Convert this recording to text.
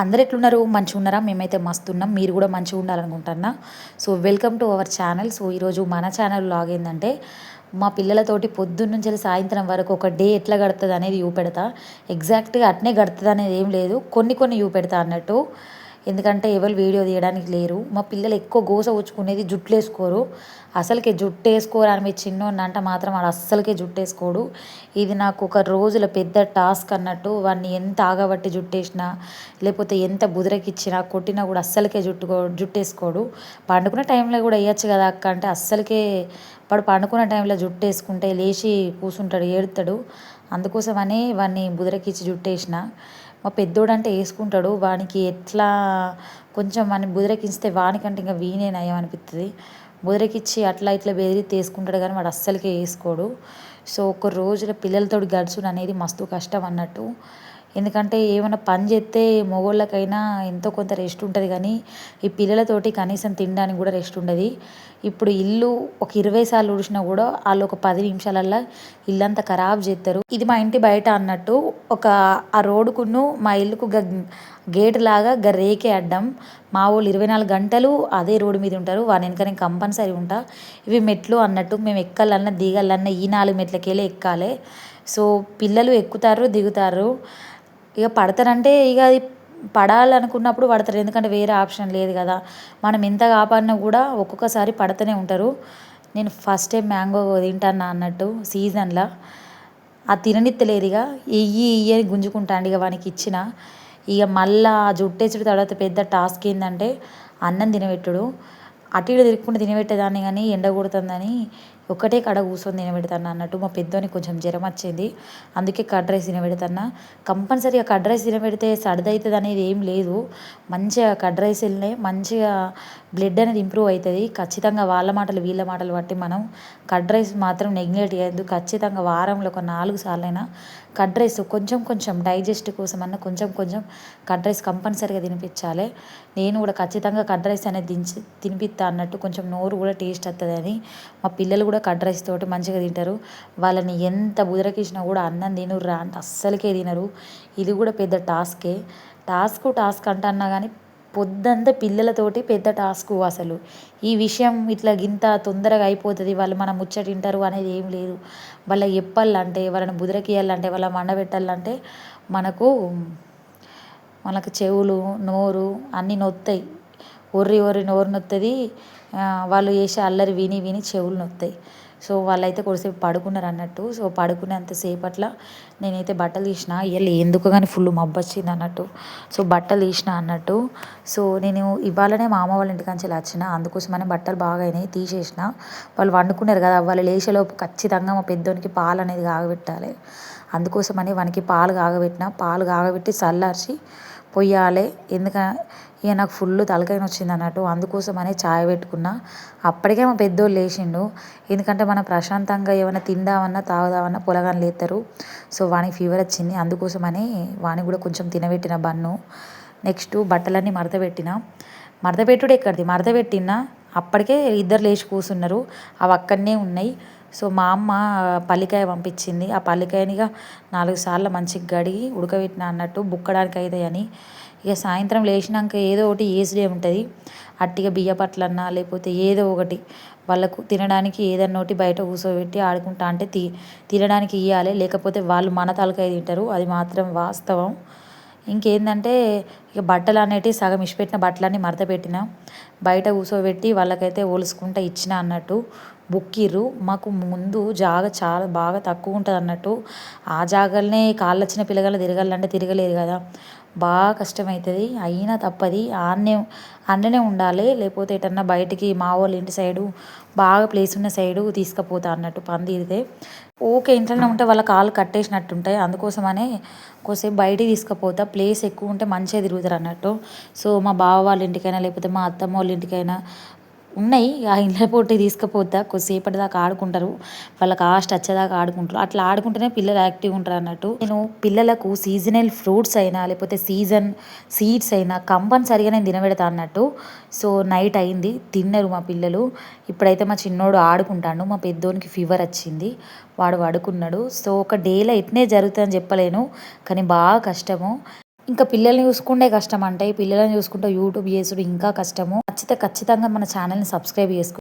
అందరు ఎట్లున్నారు? మంచిగా ఉన్నారా? మేమైతే మస్తు ఉన్నాం. మీరు కూడా మంచిగా ఉండాలనుకుంటున్నా. So welcome to our channel so ఈరోజు మన ఛానల్ లాగ్ ఏంటంటే మా పిల్లలతోటి పొద్దున్న నుంచి సాయంత్రం వరకు ఒక డే ఎట్లా గడుతుంది అనేది చూపెడతా ఎగ్జాక్ట్గా అట్నే గడుతుంది అనేది ఏం లేదు. కొన్ని కొన్ని చూపెడతా అన్నట్టు. ఎందుకంటే ఎవరు వీడియో తీయడానికి లేరు. మా పిల్లలు ఎక్కువ గోస వచ్చుకునేది జుట్లు వేసుకోరు అసలుకే జుట్టు వేసుకోరు అని మీ చిన్నోడిని అంటే మాత్రం వాడు అస్సలకే జుట్టు వేసుకోడు ఇది నాకు ఒక రోజుల పెద్ద టాస్క్ అన్నట్టు వాడిని ఎంత ఆగబట్టి జుట్టు వేసినా లేకపోతే ఎంత బుదరకిచ్చినా కొట్టినా కూడా అస్సలకే జుట్టుకో జుట్టు వేసుకోడు పండుకునే టైంలో కూడా వేయచ్చు కదా అక్క అంటే అస్సలకే వాడు పండుకునే టైంలో జుట్టు వేసుకుంటే లేచి కూర్చుంటాడు ఏడుతాడు. అందుకోసమనే వాడిని బుదరకిచ్చి జుట్టు వేసిన మా పెద్దోడంటే వేసుకుంటాడు వానికి ఎట్లా కొంచెం మన బుదరకిస్తే వానికంటే ఇంకా వీనే నయం అనిపిస్తుంది బుదరకిచ్చి అట్లా ఇట్లా బెదిరితే వేసుకుంటాడు కానీ వాడు అస్సలకే వేసుకోడు సో ఒక రోజుల పిల్లలతో గడుచుడు అనేది మస్తు కష్టం అన్నట్టు. ఎందుకంటే ఏమైనా పని చేస్తే మగవాళ్ళకైనా ఎంతో కొంత రెస్ట్ ఉంటుంది కానీ ఈ పిల్లలతోటి కనీసం తినడానికి కూడా రెస్ట్ ఉండదు. ఇప్పుడు ఇల్లు ఒక ఇరవై సార్లు ఊడిచినా కూడా వాళ్ళు ఒక పది నిమిషాలల్లో ఇల్లంతా ఖరాబ్ చేస్తారు. ఇది మా ఇంటి బయట అన్నట్టు ఒక ఆ రోడ్డుకును మా ఇల్లుకు గేట్ లాగా గ రేకే అడ్డం. మా వాళ్ళు ఇరవై నాలుగు గంటలు అదే రోడ్డు మీద ఉంటారు. వాని వెనక నేను కంపల్సరీ ఉంటా. ఇవి మెట్లు అన్నట్టు మేము ఎక్కాలన్నా దిగాలన్నా ఈ నాలుగు మెట్లకెళ్ళి ఎక్కాలి. సో పిల్లలు ఎక్కుతారు దిగుతారు. ఇక పడతారంటే ఇక అది పడాలనుకున్నప్పుడు పడతారు. ఎందుకంటే వేరే ఆప్షన్ లేదు కదా. మనం ఎంత కాపాడినా కూడా ఒక్కొక్కసారి పడుతూనే ఉంటారు. నేను ఫస్ట్ టైం మ్యాంగో తింటాను అన్నట్టు సీజన్లో. అది తిననిత్తలేదు ఇక. ఇయ్యి ఇయ్యని అని ఇక వానికి ఇచ్చిన. ఇక మళ్ళా జుట్టేసిన తర్వాత పెద్ద టాస్క్ ఏంటంటే అన్నం తినబెట్టుడు. అటు ఇటు తిరగకుండా తినబెట్టేదాన్ని కానీ ఎండ కొడుతుందని ఒకటే కడ కూర్చొని తినబెడతాను అన్నట్టు మా పెద్దోని కొంచెం జ్వరం వచ్చింది. అందుకే కర్డ్ రైస్ తినబెడతాను. కంపల్సరీగా కర్డ్ రైస్ తినబెడితే సర్ది అవుతుంది అనేది ఏం లేదు. మంచిగా కర్డ్ రైస్ వెళ్ళినాయి మంచిగా బ్లడ్ అనేది ఇంప్రూవ్ అవుతుంది ఖచ్చితంగా వాళ్ళ మాటలు వీళ్ళ మాటలు బట్టి మనం కర్డ్ రైస్ మాత్రం నెగ్లెక్ట్ చేయొద్దు. ఖచ్చితంగా వారంలో ఒక నాలుగు సార్లైనా కర్డ్ రైస్ కొంచెం కొంచెం డైజెస్ట్ కోసం అన్న కొంచెం కొంచెం కర్డ్ రైస్ కంపల్సరీగా తినిపించాలి. నేను కూడా ఖచ్చితంగా కర్డ్ రైస్ అనేది దించి తినిపిస్తా అన్నట్టు కొంచెం నోరు కూడా టేస్ట్ వస్తుంది అని మా పిల్లలు కూడా కర్డ్ రైస్ తోటి మంచిగా తింటారు. వాళ్ళని ఎంత బుదరకిచ్చినా కూడా అన్నం తినుర్రా అంటే అస్సలకే తినరు. ఇది కూడా పెద్ద టాస్కే. టాస్క్ టాస్క్ అంటన్నా కానీ పొద్దంతా పిల్లలతోటి పెద్ద టాస్క్ అసలు. ఈ విషయం ఇట్లా గింత తొందరగా అయిపోతుంది. వాళ్ళు మన ముచ్చట వింటారు అనేది ఏం లేదు. వాళ్ళకి చెప్పాలంటే వాళ్ళని బుదరకియాలంటే వాళ్ళ మండబెట్టాలంటే మనకు మనకు చెవులు నోరు అన్నీ నొత్తాయి. ఒర్రి ఒర్రి నోరు నొత్తది వాళ్ళు చేసే అల్లరి విని విని చెవులు నొత్తాయి. సో వాళ్ళైతే కొద్దిసేపు పడుకున్నారు అన్నట్టు. సో పడుకునేంతసేపు అట్లా నేనైతే బట్టలు తీసిన. ఇవాళ ఎందుకు కానీ ఫుల్ మబ్బు వచ్చింది అన్నట్టు. సో బట్టలు తీసిన అన్నట్టు. సో నేను ఇవాళనే మా అమ్మ వాళ్ళ ఇంటికాంచి వచ్చిన. అందుకోసమని బట్టలు బాగా అయినాయి తీసేసిన. వాళ్ళు వండుకున్నారు కదా వాళ్ళు లేచేలోపు ఖచ్చితంగా మా పెద్దోనికి పాలు అనేది కాగబెట్టాలి. అందుకోసమని వానికి పాలు కాగబెట్టిన. పాలు కాగబెట్టి చల్లార్చి పొయ్యాలి. ఎందుకంటే ఇక నాకు ఫుల్ తలకాయ వచ్చింది అన్నట్టు. అందుకోసమనే చాయ్ పెట్టుకున్న. అప్పటికే మా పెద్దోళ్ళు లేచిండు. ఎందుకంటే మనం ప్రశాంతంగా ఏమైనా తిందామన్నా తాగుదామన్నా పొలగాని లేస్తారు సో వానికి ఫీవర్ వచ్చింది. అందుకోసమని వానికి కూడా కొంచెం తినబెట్టిన బన్ను. నెక్స్ట్ బట్టలన్నీ మడత పెట్టిన. మడత పెట్టుడు ఎక్కడిది? మడత పెట్టినా అప్పటికే ఇద్దరు లేచి కూర్చున్నారు అవి అక్కడనే ఉన్నాయి. సో మా అమ్మ పల్లికాయ పంపించింది. ఆ పల్లికాయనిగా నాలుగు సార్లు మంచిగా కడిగి ఉడకబెట్టిన అన్నట్టు బుక్కడానికి అవుతాయని ఇక సాయంత్రం లేచినాక ఏదో ఒకటి వేసుడే ఉంటుంది. అట్టిగా బియ్య పట్లన్నా లేకపోతే ఏదో ఒకటి వాళ్ళకు తినడానికి ఏదన్నా ఒకటి బయట కూర్చోబెట్టి ఆడుకుంటా అంటే తి తినడానికి ఇవ్వాలి లేకపోతే వాళ్ళు మన తలకాయ తింటారు. అది మాత్రం వాస్తవం. ఇంకేందంటే ఇక బట్టలు అనేటివి సగం ఇచ్చిపెట్టిన బట్టలన్నీ మడత పెట్టిన. బయట కూర్చోబెట్టి వాళ్ళకైతే ఒలుసుకుంటా ఇచ్చిన అన్నట్టు. బుక్కిర్రు. మాకు ముందు జాగ చాలా బాగా తక్కువ ఉంటుంది అన్నట్టు. ఆ జాగాలనే కాళ్ళు వచ్చిన పిల్లగాళ్ళు తిరగాలంటే తిరగలేరు కదా. బాగా కష్టమవుతుంది అయినా తప్పది. ఆడనే అన్ననే ఉండాలి. లేకపోతే ఎటన్నా బయటికి మా వాళ్ళ ఇంటి సైడు బాగా ప్లేస్ ఉన్న సైడు తీసుకుపోతా అన్నట్టు పందిరితే ఓకే ఇంట్లోనే ఉంటే వాళ్ళ కాళ్ళు కట్టేసినట్టు ఉంటాయి అందుకోసమనే కొద్దిసేపు బయటికి తీసుకుపోతా. ప్లేస్ ఎక్కువ ఉంటే మంచిగా తిరుగుతారు అన్నట్టు. సో మా బావ వాళ్ళ ఇంటికైనా లేకపోతే మా అత్తమ్మ వాళ్ళ ఇంటికైనా ఉన్నాయి. ఆ ఇంట్లో పోటీ తీసుకుపోతా కొద్దిసేపటి దాకా ఆడుకుంటారు. వాళ్ళకి కాస్ట్ వచ్చేదాకా ఆడుకుంటారు. అట్లా ఆడుకుంటేనే పిల్లలు యాక్టివ్గా ఉంటారు అన్నట్టు. నేను పిల్లలకు సీజనల్ ఫ్రూట్స్ అయినా లేకపోతే సీజన్ సీడ్స్ అయినా కంపల్సరిగా నేను తినబెడతా అన్నట్టు. సో నైట్ అయింది. తిన్నారు మా పిల్లలు. ఇప్పుడైతే మా చిన్నోడు ఆడుకుంటాడు. మా పెద్దోనికి ఫీవర్ వచ్చింది. వాడు పడుకున్నాడు. సో ఒక డేలో ఎట్నే జరుగుతుందని చెప్పలేను. కానీ బాగా కష్టము. ఇంకా పిల్లల్ని చూసుకుంటే కష్టం అంటే పిల్లల్ని చూసుకుంటే యూట్యూబ్ చేసుడు ఇంకా కష్టము. నచ్చితే ఖచ్చితంగా మన ఛానల్ని సబ్స్క్రైబ్ చేసుకో